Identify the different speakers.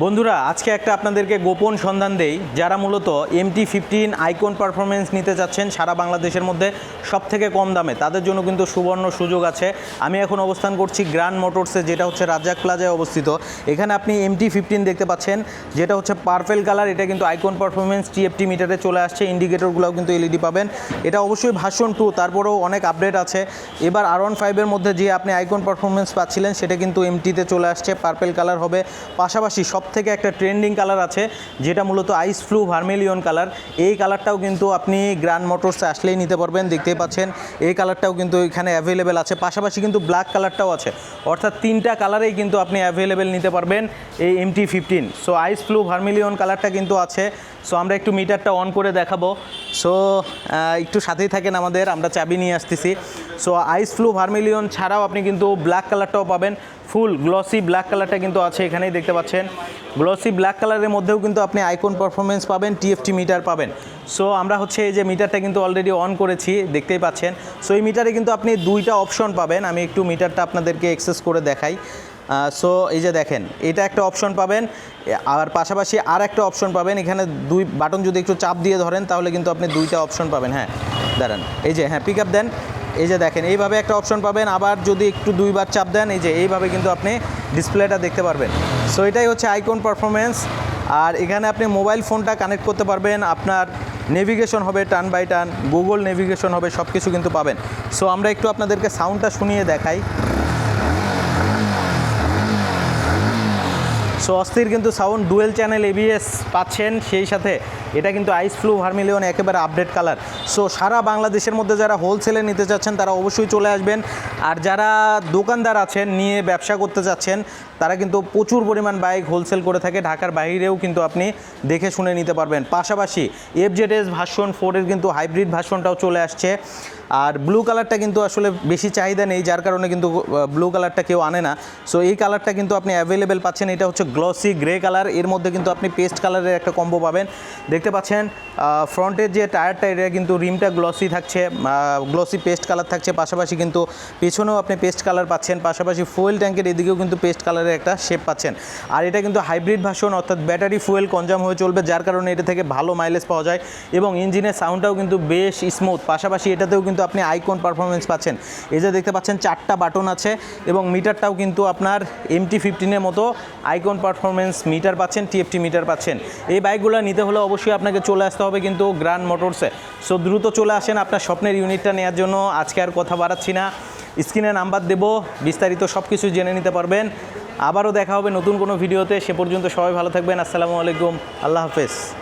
Speaker 1: বন্ধুরা, আজকে একটা আপনাদেরকে গোপন সন্ধান দেই, যারা মূলত এমটি ফিফটিন আইকন পারফরমেন্স নিতে চাচ্ছেন সারা বাংলাদেশের মধ্যে সব থেকে কম দামে, তাদের জন্য কিন্তু সুবর্ণ সুযোগ আছে। আমি এখন অবস্থান করছি গ্র্যান্ড মোটরসে যেটা হচ্ছে রাজ্জাক প্লাজায় অবস্থিত। এখানে আপনি এমটি ফিফটিন দেখতে পাচ্ছেন, যেটা হচ্ছে পার্পেল কালার এটা কিন্তু আইকন পারফরমেন্স টিএফটি মিটারে চলে আসছে ইন্ডিকেটরগুলোও কিন্তু এলইডি পাবেন। এটা অবশ্যই ভার্সন টু তারপরেও অনেক আপডেট আছে। এবার আর ওয়ান ফাইভের মধ্যে যে আপনি আইকন পারফরমেন্স পাচ্ছিলেন, সেটা কিন্তু এমটিতে চলে আসছে পার্পেল কালার হবে। পাশাপাশি সব থেকে একটা ট্রেন্ডিং কালার আছে, যেটা মূলত আইস ফ্লু ভার্মেলিয়ন কালার এই কালারটাও কিন্তু আপনি গ্র্যান্ড মোটরসে আসলেই নিতে পারবেন, দেখতেই পাচ্ছেন। এই কালারটাও কিন্তু এখানে অ্যাভেলেবেল আছে, পাশাপাশি কিন্তু ব্ল্যাক কালারটাও আছে। অর্থাৎ তিনটা কালারেই কিন্তু আপনি অ্যাভেলেবেল নিতে পারবেন এই MT fifteen so ice fluo vermilion কালারটা কিন্তু আছে। সো আমরা একটু মিটারটা অন করে দেখাবো। সো একটু সাথেই থাকেন আমাদের, আমরা চাবি নিয়ে আসতেছি। সো আইস ফ্লু ভার্মিলিয়ন ছাড়াও আপনি কিন্তু ব্ল্যাক কালারটাও পাবেন। ফুল গ্লসি ব্ল্যাক কালারটা কিন্তু আছে এখানেই দেখতে পাচ্ছেন। গ্লসি ব্ল্যাক কালারের মধ্যেও কিন্তু আপনি আইকন পারফরমেন্স পাবেন টিএফটি মিটার পাবেন। সো আমরা হচ্ছে এই যে মিটারটা কিন্তু অলরেডি অন করেছি, দেখতেই পাচ্ছেন। সো এই মিটারে কিন্তু আপনি দুইটা অপশন পাবেন। আমি একটু মিটারটা আপনাদেরকে এক্সেস করে দেখাই। সো এই যে দেখেন, এটা একটা অপশন পাবেন। আর পাশাপাশি আর একটা অপশন পাবেন। এখানে দুই বাটন যদি একটু চাপ দিয়ে ধরেন, তাহলে কিন্তু আপনি দুইটা অপশন পাবেন। হ্যাঁ দাঁড়ান। এই যে হ্যাঁ পিক আপ দেন এই যে দেখেন, এইভাবে একটা অপশন পাবেন। আবার যদি একটু দুইবার চাপ দেন, এই যে এইভাবে কিন্তু আপনি ডিসপ্লেটা দেখতে পারবেন। সো এটাই হচ্ছে আইকন পারফরমেন্স আর এখানে আপনি মোবাইল ফোনটা কানেক্ট করতে পারবেন। আপনার নেভিগেশন হবে টান বাই টান গুগল নেভিগেশন হবে সব কিছু কিন্তু পাবেন। সো আমরা একটু আপনাদেরকে সাউন্ডটা শুনিয়ে দেখাই। সো অস্থির কিন্তু সাউন্ড ডুয়েল চ্যানেল এবিএস পাচ্ছেন সেই সাথে। এটা কিন্তু আইস ফ্লু, ভার্মিলিয়ন, একেবারে আপডেট কালার। সো সারা বাংলাদেশের মধ্যে যারা হোলসেলে নিতে চাচ্ছেন, তারা অবশ্যই চলে আসবেন। আর যারা দোকানদার আছেন, নিয়ে ব্যবসা করতে চাচ্ছেন, তারা কিন্তু প্রচুর পরিমাণ বাইক হোলসেল করে থাকে। ঢাকার বাইরেও কিন্তু আপনি দেখে শুনে নিতে পারবেন। পাশাপাশি এফজেডএস ভার্সন ফোরের কিন্তু হাইব্রিড ভার্সনটাও চলে আসছে। আর ব্লু কালারটা কিন্তু আসলে বেশি চাহিদা নেই, যার কারণে কিন্তু ব্লু কালারটা কেউ আনে না। সো এই কালারটা কিন্তু আপনি অ্যাভেলেবেল পাচ্ছেন, এটা হচ্ছে গ্লসি গ্রে কালারের মধ্যে কিন্তু আপনি পেস্ট কালারের একটা কম্বো পাবেন। দেখতে পাচ্ছেন ফ্রন্টের যে টায়ারটা এটা কিন্তু রিমটা গ্লসি থাকছে গ্লসি পেস্ট কালার থাকছে। পাশাপাশি কিন্তু পেছনেও আপনি পেস্ট কালার পাচ্ছেন। পাশাপাশি ফুয়েল ট্যাঙ্কের এদিকেও কিন্তু পেস্ট কালারের একটা শেপ পাচ্ছেন। আর এটা কিন্তু হাইব্রিড ভার্সন অর্থাৎ ব্যাটারি ফুয়েল কনজাম হয়ে চলবে, যার কারণে এটা থেকে ভালো মাইলেজ পাওয়া যায় এবং ইঞ্জিনের সাউন্ডটাও কিন্তু বেশ স্মুথ পাশাপাশি এটাতেও কিন্তু আপনি আইকন পারফরমেন্স পাচ্ছেন। এই যে দেখতে পাচ্ছেন, চারটা বাটন আছে এবং মিটারটাও কিন্তু আপনার এমটি ফিফটিনের মতো আইকন পারফরমেন্স মিটার পাচ্ছেন টিএফটি মিটার পাচ্ছেন। এই বাইকগুলো নিতে হলে অবশ্যই আপনাকে চলে আসতে হবে কিন্তু গ্র্যান্ড মোটরসে সো দ্রুত চলে আসেন আপনার স্বপ্নের ইউনিটটা নেওয়ার জন্য। আজকে আর কথা বাড়াচ্ছি না। স্ক্রিনে নাম্বার দেবো, বিস্তারিত সব কিছু জেনে নিতে পারবেন। আবারও দেখা হবে নতুন কোনো ভিডিওতে সে পর্যন্ত সবাই ভালো থাকবেন। আসসালামু আলাইকুম। আল্লাহ হাফেজ।